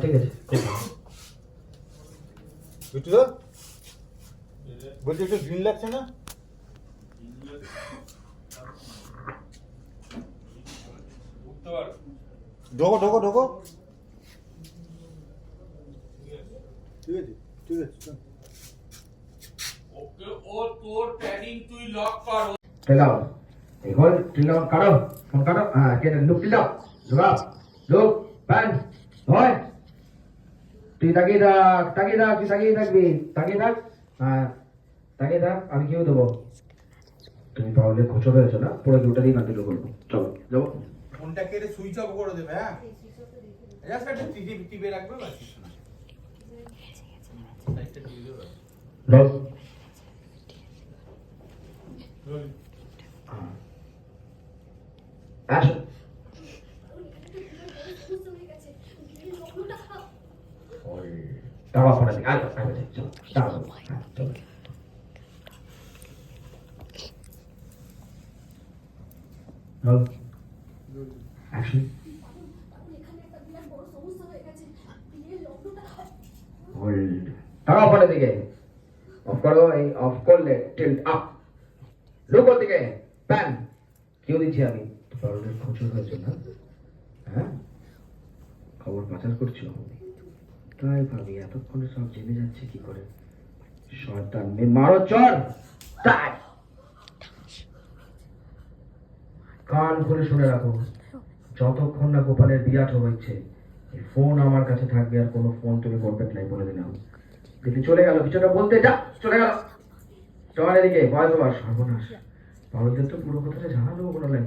ঠিক আছে। বুঝছ তো? বলছি একটু গ্রিন লাগছে না? ঢোকো ঢোকো ঢোকো। ঠিক আছে ঠিক আছে ও তোর প্যাডিং তুই লক কর। টেল ডাউন এই হোল টেল ডাউন কাটো ফোন কাটো। হ্যাঁ কেটে look tilt look look pan হয় তুই তাকিয়ে থাক তাকিয়ে থাক তুই তাকিয়ে থাকবি তাকিয়ে থাক। হ্যাঁ তাকিয়ে থাক আমি কেউ দেবো। তুমি প্রবলে খোঁচো হয়েছো না? পুরো দুটো দিয়ে কন্টিনিউ করব চলো যাব। ফোনটা কেটে সুইচ অফ করে দেবে হ্যাঁ? জাস্ট একটা টিপে টিপে রাখবে বাস কিছু না লাইটটা দিয়ে দেবে রোল অ্যাকশন ওই টাকা ফোনে দিকে আয় আয় আয়, চলো। চলো। রোল অ্যাকশন হোল্ড দিকে অফ করো, এই অফ করলে টিল্ট আপ লুক দিকে। প্যান কেউ দিচ্ছি আমি। পাউডার খোঁচর হয়েছে না? হ্যাঁ? খবর পাচার করছ? তাই ভাবি, এতক্ষণে সব জেনে যাচ্ছে কি করে? শয়তান মে মারো চর তাই! কান খুলে শুনে রাখো, যতক্ষণ না গোপালের বিরাট এই ফোন আমার কাছে থাকবে আর কোনো ফোন তুমি করবে নাই বলে দিলাম। দিদি চলে গেল, কিছুটা বলতে যা, চলে গেল। চল এদিকে, ভয় তোমার সর্বনাশ। পারদের তো পুরো কথাটা জানালো কোনো লাইন।